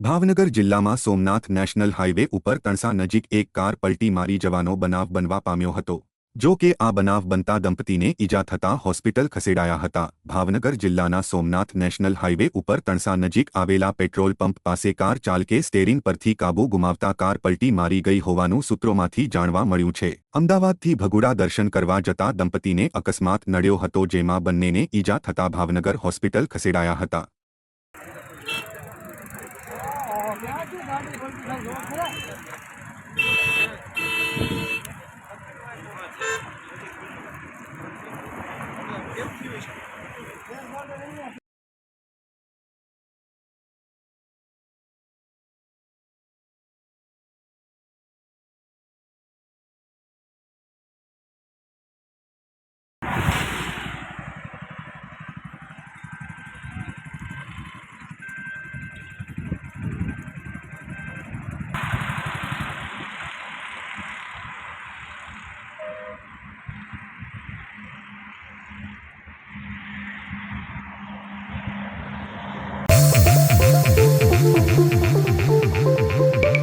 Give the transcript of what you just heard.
ભાવનગર જિલ્લામાં Somnath national highway ઉપર તણસા નજીક એક કાર પલટી મારી જવાનો બનાવ બનવા પામ્યો હતો. જો કે આ બનાવ બનતા દંપતીને ઈજા થતાં હોસ્પિટલ ખસેડાયા હતા. ભાવનગર જિલ્લાના સોમનાથ નેશનલ હાઇવે ઉપર તણસા નજીક આવેલા પેટ્રોલ પંપ પાસે કાર ચાલકે સ્ટેરિંગ પરથી કાબુ ગુમાવતા કાર પલટી મારી ગઈ હોવાનું સૂત્રોમાંથી જાણવા મળ્યું છે. અમદાવાદથી ભગુડા દર્શન કરવા જતા દંપતીને અકસ્માત નડ્યો હતો, જેમાં બંનેને ઈજા થતા ભાવનગર હોસ્પિટલ ખસેડાયા હતા. કેમ થયું છે